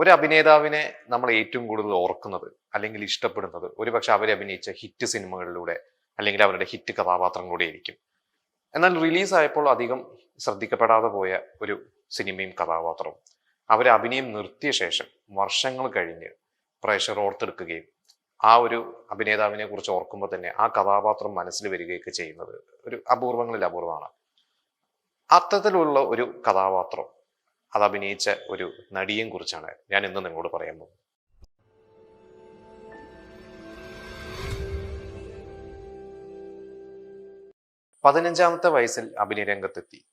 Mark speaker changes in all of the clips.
Speaker 1: ഒരു അഭിനേതാവിനെ നമ്മൾ ഏറ്റവും കൂടുതൽ ഓർക്കുന്നത് അല്ലെങ്കിൽ ഇഷ്ടപ്പെടുന്നത് ഒരുപക്ഷെ അവരെ അഭിനയിച്ച ഹിറ്റ് സിനിമകളിലൂടെ അല്ലെങ്കിൽ അവരുടെ ഹിറ്റ് കഥാപാത്രങ്ങളിലൂടെ ആയിരിക്കും. എന്നാൽ റിലീസായപ്പോൾ അധികം ശ്രദ്ധിക്കപ്പെടാതെ പോയ ഒരു സിനിമയും കഥാപാത്രവും. അവരെ അഭിനയം നിർത്തിയ ശേഷം വർഷങ്ങൾ കഴിഞ്ഞ് പ്രേക്ഷകർ ഓർത്തെടുക്കുകയും ആ ഒരു അഭിനേതാവിനെ കുറിച്ച് ഓർക്കുമ്പോൾ തന്നെ ആ കഥാപാത്രം മനസ്സിൽ വരികയൊക്കെ ചെയ്യുന്നത് ഒരു അപൂർവങ്ങളിൽ അപൂർവമാണ്. അത്തരത്തിലുള്ള ഒരു കഥാപാത്രം അത് അഭിനയിച്ച ഒരു നടിയെ കുറിച്ചാണ് ഞാൻ ഇന്ന് നിങ്ങളോട് പറയാൻ പോകുന്നത്. പതിനഞ്ചാമത്തെ വയസ്സിൽ അഭിനയരംഗത്തെത്തി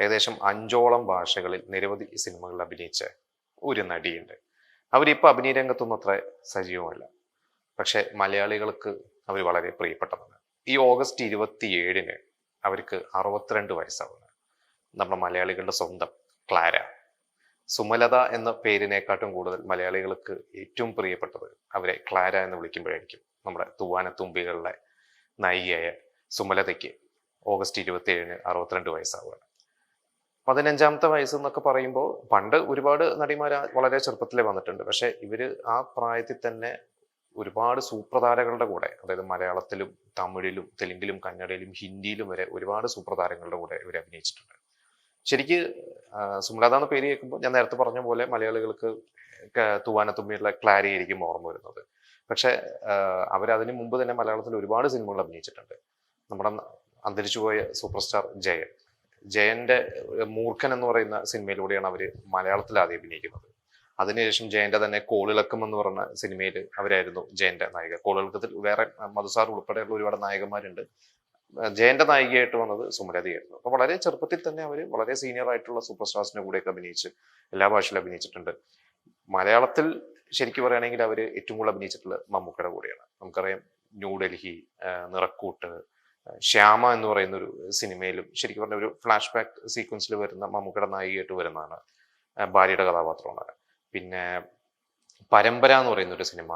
Speaker 1: ഏകദേശം അഞ്ചോളം ഭാഷകളിൽ നിരവധി സിനിമകളിൽ അഭിനയിച്ച ഒരു നടിയുണ്ട്. അവരിപ്പോൾ അഭിനയ രംഗത്തൊന്നും അത്ര സജീവമല്ല. പക്ഷെ മലയാളികൾക്ക് അവർ വളരെ പ്രിയപ്പെട്ടതാണ് ഈ ഓഗസ്റ്റ് ഇരുപത്തിയേഴിന് അവർക്ക് അറുപത്തിരണ്ട് വയസ്സാവുന്നത് നമ്മുടെ മലയാളികളുടെ സ്വന്തം ക്ലാര. സുമലത എന്ന പേരിനെക്കാട്ടും കൂടുതൽ മലയാളികൾക്ക് ഏറ്റവും പ്രിയപ്പെട്ടത് അവരെ ക്ലാര എന്ന് വിളിക്കുമ്പോഴായിരിക്കും നമ്മുടെ തൂവാനത്തുമ്പികളിലെ നായികയായ സുമലതയ്ക്ക് ഓഗസ്റ്റ് ഇരുപത്തി ഏഴിന് അറുപത്തിരണ്ട് വയസ്സാവുകയാണ്. പതിനഞ്ചാമത്തെ വയസ്സ് എന്നൊക്കെ പറയുമ്പോൾ പണ്ട് ഒരുപാട് നടിമാർ വളരെ ചെറുപ്പത്തിലേ വന്നിട്ടുണ്ട്. പക്ഷേ ഇവർ ആ പ്രായത്തിൽ തന്നെ ഒരുപാട് സൂപ്രതാരങ്ങളുടെ കൂടെ അതായത് മലയാളത്തിലും തമിഴിലും തെലുങ്കിലും കന്നഡയിലും ഹിന്ദിയിലും വരെ ഒരുപാട് സൂപ്രതാരങ്ങളുടെ കൂടെ ഇവർ അഭിനയിച്ചിട്ടുണ്ട്. ശരിക്ക് സുമലത എന്ന പേര് കേൾക്കുമ്പോൾ ഞാൻ നേരത്തെ പറഞ്ഞ പോലെ മലയാളികൾക്ക് തൂവാനത്തുമ്പിയുള്ള ക്ലാരി ആയിരിക്കും ഓർമ്മ വരുന്നത്. പക്ഷെ അവരതിനു മുമ്പ് തന്നെ മലയാളത്തിൽ ഒരുപാട് സിനിമകൾ അഭിനയിച്ചിട്ടുണ്ട്. നമ്മുടെ അന്തരിച്ചുപോയ സൂപ്പർ സ്റ്റാർ ജയൻ. ജയന്റെ മൂർഖൻ എന്ന് പറയുന്ന സിനിമയിലൂടെയാണ് അവർ മലയാളത്തിൽ ആദ്യം അഭിനയിക്കുന്നത്. അതിനുശേഷം ജയന്റെ തന്നെ കോളിളക്കം എന്ന് പറഞ്ഞ സിനിമയിൽ അവരായിരുന്നു ജയന്റെ നായിക. കോളിളക്കത്തിൽ വേറെ മധുസാർ ഉൾപ്പെടെയുള്ള ഒരുപാട് നായകന്മാരുണ്ട്. ജയന്റെ നായികയായിട്ട് വന്നത് സുമലതയായിരുന്നു. അപ്പൊ വളരെ ചെറുപ്പത്തിൽ തന്നെ അവർ വളരെ സീനിയർ ആയിട്ടുള്ള സൂപ്പർ സ്റ്റാർസിന്റെ കൂടെയൊക്കെ അഭിനയിച്ച് എല്ലാ ഭാഷയിലും അഭിനയിച്ചിട്ടുണ്ട്. മലയാളത്തിൽ ശരിക്കും പറയുകയാണെങ്കിൽ അവർ ഏറ്റവും കൂടുതൽ അഭിനയിച്ചിട്ടുള്ള മമ്മൂക്കയുടെ കൂടെയാണ്. നമുക്കറിയാം ന്യൂഡൽഹി നിറക്കൂട്ട് ശ്യാമ എന്ന് പറയുന്ന ഒരു സിനിമയിലും ശരിക്കും പറഞ്ഞ ഒരു ഫ്ലാഷ് ബാക്ക് സീക്വൻസിൽ വരുന്ന മമ്മൂക്കയുടെ നായികയായിട്ട് വരുന്നതാണ് ഭാര്യയുടെ കഥാപാത്രമാണ്. പിന്നെ പരമ്പര എന്ന് പറയുന്ന ഒരു സിനിമ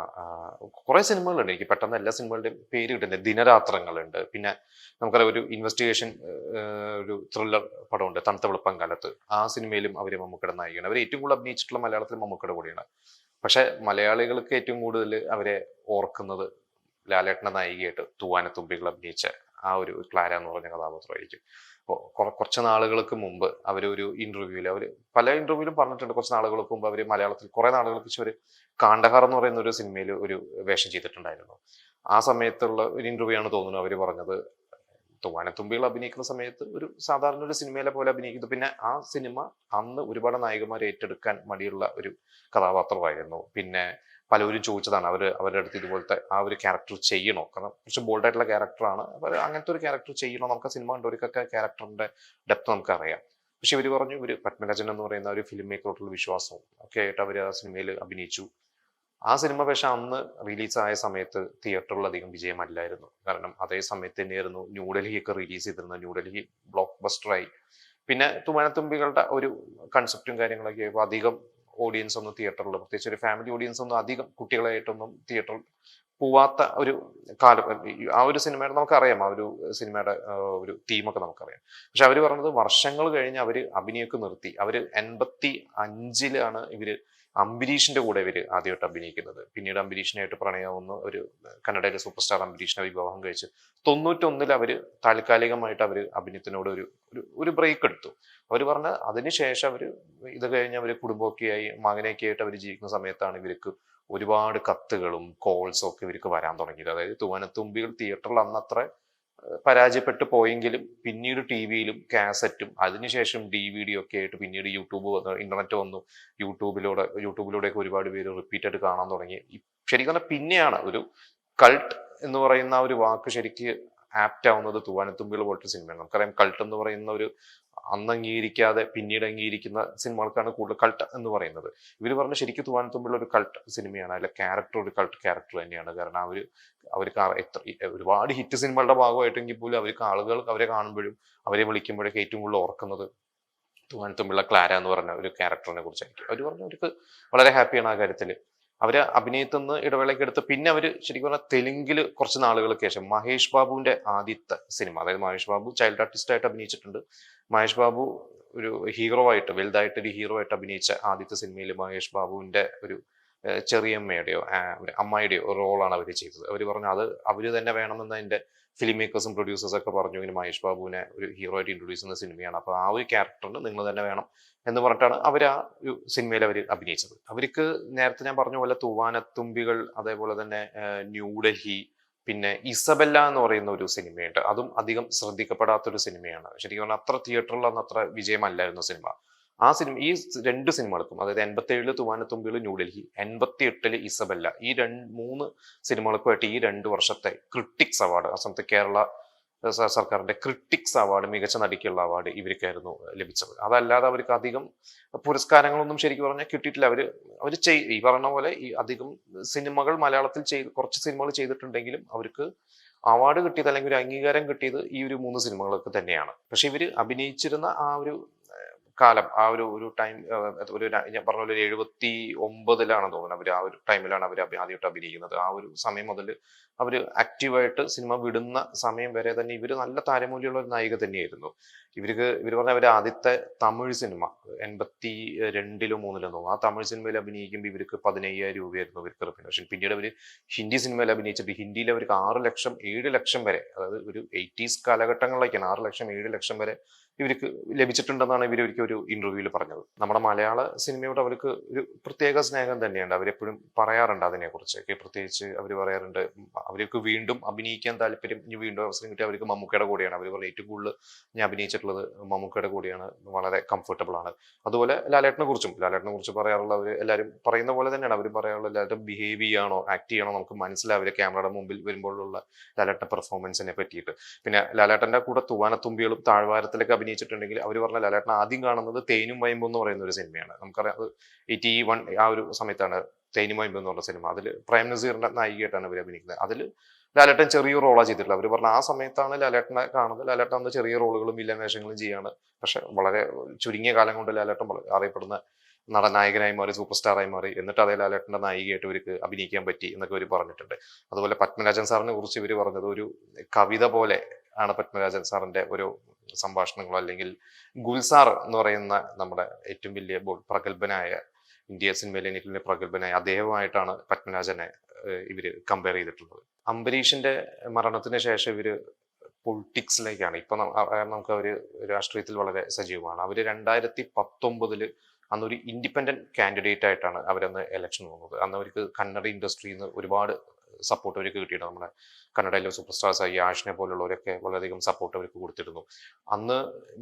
Speaker 1: കുറേ സിനിമകളുണ്ട്. എനിക്ക് പെട്ടെന്ന് എല്ലാ സിനിമകളുടെയും പേര് കിട്ടുന്നത് ദിനരാത്രങ്ങളുണ്ട്. പിന്നെ നമുക്കറിയാം ഒരു ഇൻവെസ്റ്റിഗേഷൻ ഒരു ത്രില്ലർ പടമുണ്ട്. തണുത്ത വെളുപ്പം കാലത്ത്. ആ സിനിമയിലും അവർ മമ്മൂക്കയുടെ നായികയാണ്. അവർ ഏറ്റവും കൂടുതൽ അഭിനയിച്ചിട്ടുള്ള മലയാളത്തിൽ മമ്മൂക്കയുടെ കൂടിയാണ്. പക്ഷെ മലയാളികൾക്ക് ഏറ്റവും കൂടുതൽ അവരെ ഓർക്കുന്നത് ലാലേട്ടന്റെ നായികയായിട്ട് തൂവാനത്തുമ്പികൾ അഭിനയിച്ച ആ ഒരു ക്ലാര എന്ന് പറഞ്ഞ കഥാപാത്രമായിരിക്കും. കുറച്ച് നാളുകൾക്ക് മുമ്പ് അവരൊരു ഇന്റർവ്യൂവിൽ അവർ പല ഇന്റർവ്യൂവിലും പറഞ്ഞിട്ടുണ്ട്. കുറച്ച് നാളുകൾക്ക് മുമ്പ് അവർ മലയാളത്തിൽ കുറെ നാളുകൾക്ക് ഒരു കാണ്ടഹാർ എന്ന് പറയുന്ന ഒരു സിനിമയിൽ ഒരു വേഷം ചെയ്തിട്ടുണ്ടായിരുന്നു. ആ സമയത്തുള്ള ഒരു ഇന്റർവ്യൂ ആണ് തോന്നുന്നു അവർ പറഞ്ഞത്. തൂവാനത്തുമ്പികൾ അഭിനയിക്കുന്ന സമയത്ത് ഒരു സാധാരണ ഒരു സിനിമയിലെ പോലെ അഭിനയിക്കുന്നു. പിന്നെ ആ സിനിമ അന്ന് ഒരുപാട് നായകന്മാരെ ഏറ്റെടുക്കാൻ മടിയുള്ള ഒരു കഥാപാത്രമായിരുന്നു. പിന്നെ പലരും ചോദിച്ചതാണ് അവർ അവരുടെ അടുത്ത് ഇതുപോലത്തെ ആ ഒരു ക്യാരക്ടർ ചെയ്യണോ? കാരണം കുറച്ച് ബോൾഡ് ആയിട്ടുള്ള ക്യാരക്ടറാണ് അവർ അങ്ങനത്തെ ഒരു ക്യാരക്ടർ ചെയ്യണോ? നമുക്ക് സിനിമ കണ്ടവർക്കൊക്കെ ക്യാരക്ടറിന്റെ ഡെപ്ത് നമുക്കറിയാം. പക്ഷെ ഇവർ പറഞ്ഞു ഇവർ പത്മരാജൻ എന്ന് പറയുന്ന ഒരു ഫിലിം മേക്കറോട്ടുള്ള വിശ്വാസവും ഒക്കെ ആയിട്ട് അവർ ആ സിനിമയിൽ അഭിനയിച്ചു. ആ സിനിമ പക്ഷെ അന്ന് റിലീസായ സമയത്ത് തിയേറ്ററിൽ അധികം വിജയമല്ലായിരുന്നു. കാരണം അതേ സമയത്ത് തന്നെയായിരുന്നു ന്യൂഡൽഹിയൊക്കെ റിലീസ് ചെയ്തിരുന്നത്. ന്യൂഡൽഹി ബ്ലോക്ക് ബസ്റ്ററായി പിന്നെ തുമനത്തുമ്പികളുടെ ഒരു കൺസെപ്റ്റും കാര്യങ്ങളൊക്കെ ആയപ്പോൾ അധികം ഓഡിയൻസ് ഒന്നും തിയേറ്ററിൽ പ്രത്യേകിച്ച് ഒരു ഫാമിലി ഓഡിയൻസ് ഒന്നും അധികം കുട്ടികളായിട്ടൊന്നും തിയേറ്ററിൽ പോവാത്ത ഒരു കാലം ആ ഒരു സിനിമയുടെ നമുക്കറിയാം ആ ഒരു സിനിമയുടെ ഒരു തീമൊക്കെ നമുക്കറിയാം. പക്ഷെ അവർ പറഞ്ഞത് വർഷങ്ങൾ കഴിഞ്ഞ് അവർ അഭിനയമൊക്കെ നിർത്തി. അവർ എൺപത്തി അഞ്ചിലാണ് ഇവർ അംബരീഷിന്റെ കൂടെ ഇവർ ആദ്യമായിട്ട് അഭിനയിക്കുന്നത്. പിന്നീട് അംബരീഷിനായിട്ട് പ്രണയമാവുന്ന ഒരു കന്നഡയിലെ സൂപ്പർ സ്റ്റാർ അംബരീഷിനെ വിവാഹം കഴിച്ച് തൊണ്ണൂറ്റൊന്നിൽ അവർ താൽക്കാലികമായിട്ട് അവർ അഭിനയത്തിനോട് ഒരു ഒരു ബ്രേക്ക് എടുത്തു. അവർ പറഞ്ഞ അതിനുശേഷം അവർ ഇത് കഴിഞ്ഞ് അവർ കുടുംബമൊക്കെയായി മകനെയൊക്കെ ആയിട്ട് അവർ ജീവിക്കുന്ന സമയത്താണ് ഇവർക്ക് ഒരുപാട് കത്തുകളും കോൾസും ഒക്കെ ഇവർക്ക് വരാൻ തുടങ്ങിയത്. അതായത് തൂവനത്തുമ്പികൾ തിയേറ്ററിൽ അന്നത്ര പരാജയപ്പെട്ടു പോയെങ്കിലും പിന്നീട് ടി വിയിലും കാസറ്റും അതിനുശേഷം ഡി വി ഡി ഒക്കെ ആയിട്ട് പിന്നീട് യൂട്യൂബ് വന്നു ഇന്റർനെറ്റ് വന്നു. യൂട്യൂബിലൂടെ യൂട്യൂബിലൂടെയൊക്കെ ഒരുപാട് പേര് റിപ്പീറ്റായിട്ട് കാണാൻ തുടങ്ങി. ശരിക്കും പറഞ്ഞാൽ പിന്നെയാണ് ഒരു കൾട്ട് എന്ന് പറയുന്ന ഒരു വാക്ക് ശരിക്ക് ആപ്റ്റ് ആവുന്നത് തൂവാനത്തുമ്പികൾ പോലത്തെ സിനിമയാണ്. നമുക്കറിയാം കൾട്ട് എന്ന് പറയുന്ന ഒരു അന്ന് അംഗീകരിക്കാതെ പിന്നീട് അംഗീകരിക്കുന്ന സിനിമകൾക്കാണ് കൂടുതൽ കൾട്ട് എന്ന് പറയുന്നത്. ഇവർ പറഞ്ഞ ശരിക്കും തൂവാനത്തുമ്പിൾ ഒരു കൾട്ട് സിനിമയാണ്. അതിലെ ക്യാരക്ടർ ഒരു കൾട്ട് ക്യാരക്ടർ തന്നെയാണ്. കാരണം അവർ അവർക്ക് എത്ര ഒരുപാട് ഹിറ്റ് സിനിമകളുടെ ഭാഗമായിട്ടെങ്കിൽ പോലും അവർക്ക് ആളുകൾ അവരെ കാണുമ്പോഴും അവരെ വിളിക്കുമ്പോഴൊക്കെ ഏറ്റവും കൂടുതൽ ഓർക്കുന്നത് തൂവാനത്തുമ്പിള്ള ക്ലാര എന്ന് പറഞ്ഞ ഒരു ക്യാരക്ടറിനെ കുറിച്ചായിരിക്കും. അവർ പറഞ്ഞു അവർക്ക് വളരെ ഹാപ്പിയാണ് ആ കാര്യത്തിൽ അവർ അഭിനയത്തിൽ നിന്ന് ഇടവേളയ്ക്ക് എടുത്ത് പിന്നെ അവർ ശരിക്കും പറഞ്ഞാൽ തെലുങ്കിൽ കുറച്ച് നാളുകൾക്ക് ശേഷം മഹേഷ് ബാബുവിന്റെ ആദ്യത്തെ സിനിമ അതായത് മഹേഷ് ബാബു ചൈൽഡ് ആർട്ടിസ്റ്റ് ആയിട്ട് അഭിനയിച്ചിട്ടുണ്ട്. മഹേഷ് ബാബു ഒരു ഹീറോ ആയിട്ട് വലുതായിട്ട് ഒരു ഹീറോ ആയിട്ട് അഭിനയിച്ച ആദ്യത്തെ സിനിമയിൽ മഹേഷ് ബാബുവിന്റെ ഒരു ചെറിയമ്മയുടെയോ അമ്മയുടെയോ റോളാണ് അവർ ചെയ്തത്. അവർ പറഞ്ഞു അത് അവർ തന്നെ വേണമെന്ന് അതിന്റെ ഫിലിം മേക്കേഴ്സും പ്രൊഡ്യൂസേഴ്സ് ഒക്കെ പറഞ്ഞു. ഇങ്ങനെ മഹേഷ് ബാബുവിനെ ഒരു ഹീറോ ആയിട്ട് ഇൻട്രൊഡ്യൂസ് ചെയ്യുന്ന സിനിമയാണ് അപ്പോൾ ആ ഒരു ക്യാരക്ടറിന് നിങ്ങൾ തന്നെ വേണം എന്ന് പറഞ്ഞിട്ടാണ് അവർ ആ ഒരു സിനിമയിൽ അവർ അഭിനയിച്ചത്. അവർക്ക് നേരത്തെ ഞാൻ പറഞ്ഞ പോലെ തൂവാനത്തുമ്പികൾ അതേപോലെ തന്നെ ന്യൂഡൽഹി പിന്നെ ഇസബെല്ല എന്ന് പറയുന്ന ഒരു സിനിമയുണ്ട് അതും അധികം ശ്രദ്ധിക്കപ്പെടാത്തൊരു സിനിമയാണ് ശരിക്കും പറഞ്ഞാൽ അത്ര തിയേറ്ററിൽ അന്ന് അത്ര വിജയമല്ലായിരുന്നു സിനിമ ആ സിനിമ ഈ രണ്ട് സിനിമകൾക്കും അതായത് എൺപത്തി ഏഴിൽ തുവാനത്തുമ്പികൾ ന്യൂഡൽഹി എൺപത്തി എട്ടിൽ ഇസബല്ല. ഈ രണ്ട് മൂന്ന് സിനിമകൾക്കുമായിട്ട് ഈ രണ്ട് വർഷത്തെ ക്രിട്ടിക്സ് അവാർഡ് ആ സമയത്ത് കേരള സർക്കാരിന്റെ ക്രിട്ടിക്സ് അവാർഡ് മികച്ച നടിക്കുള്ള അവാർഡ് ഇവർക്കായിരുന്നു ലഭിച്ചത്. അതല്ലാതെ അവർക്ക് അധികം പുരസ്കാരങ്ങളൊന്നും ശരിക്കും പറഞ്ഞാൽ കിട്ടിയിട്ടില്ല. അവർ അവർ ചെയ് ഈ പറഞ്ഞ പോലെ ഈ അധികം സിനിമകൾ മലയാളത്തിൽ ചെയ്ത് കുറച്ച് സിനിമകൾ ചെയ്തിട്ടുണ്ടെങ്കിലും അവർക്ക് അവാർഡ് കിട്ടിയത് അല്ലെങ്കിൽ ഒരു അംഗീകാരം കിട്ടിയത് ഈ ഒരു മൂന്ന് സിനിമകൾക്ക് തന്നെയാണ്. പക്ഷെ ഇവർ അഭിനയിച്ചിരുന്ന ആ ഒരു കാലം. ആ ഒരു ഒരു ടൈം ഒരു ഞാൻ പറഞ്ഞ പോലെ ഒരു എഴുപത്തി ഒമ്പതിലാണ് തോന്നുന്നത് അവർ ആ ഒരു ടൈമിലാണ് അവർ ആദ്യമായിട്ട് അഭിനയിക്കുന്നത്. ആ ഒരു സമയം മുതൽ അവർ ആക്റ്റീവായിട്ട് സിനിമ വിടുന്ന സമയം വരെ തന്നെ ഇവർ നല്ല താരമൂല്യമുള്ള ഒരു നായിക തന്നെയായിരുന്നു. ഇവർക്ക് ഇവർ പറഞ്ഞ അവർ ആദ്യത്തെ തമിഴ് സിനിമ എൺപത്തി രണ്ടിലോ മൂന്നിലോ തോന്നുന്നു. ആ തമിഴ് സിനിമയിൽ അഭിനയിക്കുമ്പോൾ ഇവർക്ക് പതിനയ്യായിരം രൂപയായിരുന്നു ഇവർക്ക് റെപ്യൂട്ടേഷൻ പിന്നീട് അവർ ഹിന്ദി സിനിമയിൽ അഭിനയിച്ചിട്ട് ഹിന്ദിയിൽ അവർക്ക് ആറ് ലക്ഷം ഏഴ് ലക്ഷം വരെ അതായത് ഒരു എയ്റ്റീസ് കാലഘട്ടങ്ങളിലേക്കാണ് ആറ് ലക്ഷം ഏഴ് ലക്ഷം വരെ ഇവർക്ക് ലഭിച്ചിട്ടുണ്ടെന്നാണ് ഇവർ ഒരിക്കൽ ഒരു ഇന്റർവ്യൂവിൽ പറഞ്ഞത്. നമ്മുടെ മലയാള സിനിമയോട് അവർക്ക് ഒരു പ്രത്യേക സ്നേഹം തന്നെയുണ്ട്. അവരെപ്പോഴും പറയാറുണ്ട് അതിനെക്കുറിച്ചൊക്കെ. പ്രത്യേകിച്ച് അവർ പറയാറുണ്ട് അവർക്ക് വീണ്ടും അഭിനയിക്കാൻ താല്പര്യം ഇനി വീണ്ടും അവസരം കിട്ടി അവർക്ക് മമ്മൂക്കയുടെ കൂടെയാണ്. അവർ പറഞ്ഞ ഏറ്റവും കൂടുതൽ ഞാൻ അഭിനയിച്ചിട്ടുള്ളത് മമ്മൂക്കയുടെ കൂടെയാണ്. വളരെ കംഫർട്ടബിൾ ആണ്. അതുപോലെ ലാലേട്ടനെ കുറിച്ചും ലാലേട്ടനെ കുറിച്ച് പറയാറുള്ളവർ എല്ലാവരും പറയുന്ന പോലെ തന്നെയാണ്. അവർ പറയാറുള്ള എല്ലാവരും ബിഹേവ് ചെയ്യണോ ആക്ട് ചെയ്യണോ നമുക്ക് മനസ്സിലാവില്ല. ക്യാമറയുടെ മുമ്പിൽ വരുമ്പോഴുള്ള ലാലേട്ടൻ പെർഫോമൻസിനെ പറ്റിയിട്ട്. പിന്നെ ലാലേട്ടന്റെ കൂടെ തൂവാനത്തുമ്പികളും താഴ്വാരത്തിലൊക്കെ അഭിനയിച്ചിട്ടുണ്ടെങ്കിൽ അവർ പറഞ്ഞ ലാലേട്ടൻ ആദ്യം കാണുന്നത് തേനും വയമ്പും എന്ന് പറയുന്ന ഒരു സിനിമയാണ്. നമുക്കറിയാം അത് എയ്റ്റി വൺ ആ ഒരു സമയത്താണ് തേനും വയമ്പും എന്നുള്ള സിനിമ. അതിൽ പ്രേം നസീറിന്റെ നായികയായിട്ടാണ് അവർ അഭിനയിക്കുന്നത്. അതിൽ ലാലേട്ടൻ ചെറിയ റോളാണ് ചെയ്തിട്ടുള്ളത്. അവർ പറഞ്ഞു ആ സമയത്താണ് ലാലേട്ടനെ കാണുന്നത്. ലാലേട്ടൻ അന്ന് ചെറിയ റോളുകളും വില്ലൻ വേഷങ്ങളും ചെയ്യാണ്. പക്ഷെ വളരെ ചുരുങ്ങിയ കാലം കൊണ്ട് ലാലേട്ടൻ അറിയപ്പെടുന്ന നടനായകനായി മാറി സൂപ്പർ സ്റ്റാറായി മാറി. എന്നിട്ട് അതേ ലാലേട്ടന്റെ നായികയായിട്ട് ഇവർക്ക് അഭിനയിക്കാൻ പറ്റി എന്നൊക്കെ ഇവർ പറഞ്ഞിട്ടുണ്ട്. അതുപോലെ പത്മരാജൻ സാറിനെ കുറിച്ച് ഇവർ പറഞ്ഞത് ഒരു കവിത പോലെ ആണ് പത്മരാജൻ സാറിന്റെ ഒരു സംഭാഷണങ്ങളോ അല്ലെങ്കിൽ ഗുൽസാർ എന്ന് പറയുന്ന നമ്മുടെ ഏറ്റവും വലിയ പ്രഗത്ഭനായ ഇന്ത്യ സിനിമയിലെ വലിയ പ്രഗത്ഭനായ അദ്ദേഹമായിട്ടാണ് പത്മരാജനെ ഇവർ കമ്പയർ ചെയ്തിട്ടുള്ളത്. അംബരീഷിന്റെ മരണത്തിന് ശേഷം ഇവർ പൊളിറ്റിക്സിലേക്കാണ്. ഇപ്പൊ നമുക്ക് അവർ രാഷ്ട്രീയത്തിൽ വളരെ സജീവമാണ്. അവർ രണ്ടായിരത്തി പത്തൊമ്പതിൽ അന്നൊരു ഇൻഡിപെൻഡന്റ് കാൻഡിഡേറ്റ് ആയിട്ടാണ് അവരന്ന് ഇലക്ഷൻ വന്നത്. അന്ന് അവർക്ക് കന്നഡ ഇൻഡസ്ട്രിയിൽ നിന്ന് ഒരുപാട് സപ്പോർട്ട് അവർക്ക് കിട്ടിയിട്ടുണ്ട്. നമ്മുടെ കന്നഡയിലെ സൂപ്പർ സ്റ്റാർസ് ആയി ആഷിനെ പോലുള്ളവരൊക്കെ വളരെയധികം സപ്പോർട്ട് അവർക്ക് കൊടുത്തിരുന്നു. അന്ന്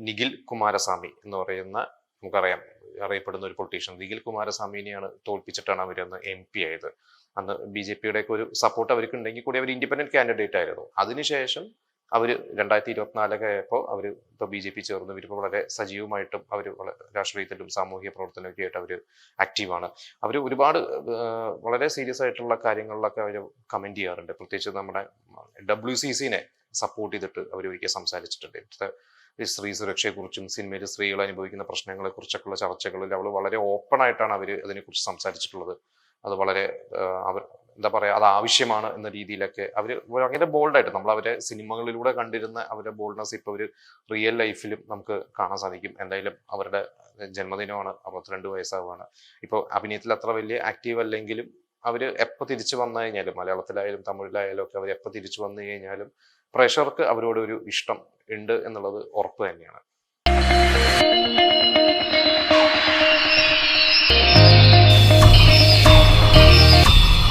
Speaker 1: നിഖിൽ കുമാരസ്വാമി എന്ന് പറയുന്ന നമുക്കറിയാം അറിയപ്പെടുന്ന ഒരു പൊളിറ്റീഷ്യൻ നിഖിൽ കുമാരസ്വാമിനെയാണ് തോൽപ്പിച്ചിട്ടാണ് അവരന്ന് എം പി ആയത്. അന്ന് ബി ജെ പിയുടെ ഒക്കെ ഒരു സപ്പോർട്ട് അവർക്ക് ഉണ്ടെങ്കിൽ കൂടി അവർ ഇൻഡിപെൻഡന്റ് കാൻഡിഡേറ്റ് ആയിരുന്നു. അതിനുശേഷം അവർ രണ്ടായിരത്തി ഇരുപത്തിനാലൊക്കെ ആയപ്പോൾ അവർ ഇപ്പോൾ ബി ജെ പി ചേർന്ന്. ഇവരിപ്പോൾ വളരെ സജീവമായിട്ടും അവർ രാഷ്ട്രീയത്തിലും സാമൂഹിക പ്രവർത്തനമൊക്കെ ആയിട്ട് അവർ ആക്റ്റീവാണ് അവർ ഒരുപാട് വളരെ സീരിയസ് ആയിട്ടുള്ള കാര്യങ്ങളിലൊക്കെ അവർ കമന്റ് ചെയ്യാറുണ്ട്. പ്രത്യേകിച്ച് നമ്മുടെ ഡബ്ല്യു സി സിനെ സപ്പോർട്ട് ചെയ്തിട്ട് അവർ ഒരിക്കൽ സംസാരിച്ചിട്ടുണ്ട്. ഈ സ്ത്രീ സുരക്ഷയെക്കുറിച്ചും സിനിമയിൽ സ്ത്രീകൾ അനുഭവിക്കുന്ന പ്രശ്നങ്ങളെക്കുറിച്ചൊക്കെയുള്ള ചർച്ചകളിൽ അവൾ വളരെ ഓപ്പൺ ആയിട്ടാണ് അവർ അതിനെക്കുറിച്ച് സംസാരിച്ചിട്ടുള്ളത്. അത് വളരെ അവർ എന്താ പറയുക അത് ആവശ്യമാണ് എന്ന രീതിയിലൊക്കെ അവർ ഭയങ്കര ബോൾഡായിട്ട് നമ്മൾ അവരെ സിനിമകളിലൂടെ കണ്ടിരുന്ന അവരുടെ ബോൾഡ്നെസ് ഇപ്പോൾ ഒരു റിയൽ ലൈഫിലും നമുക്ക് കാണാൻ സാധിക്കും. എന്തായാലും അവരുടെ ജന്മദിനമാണ് അറുപത്തിരണ്ട് വയസ്സാവുകയാണ്. ഇപ്പോൾ അഭിനയത്തിൽ അത്ര വലിയ ആക്റ്റീവ് അല്ലെങ്കിലും അവർ എപ്പോൾ തിരിച്ചു വന്നു കഴിഞ്ഞാലും മലയാളത്തിലായാലും തമിഴിലായാലും ഒക്കെ അവർ എപ്പോൾ തിരിച്ചു വന്നു കഴിഞ്ഞാലും പ്രേക്ഷകർക്ക് അവരോട് ഒരു ഇഷ്ടം ഉണ്ട് എന്നുള്ളത് ഉറപ്പ് തന്നെയാണ്.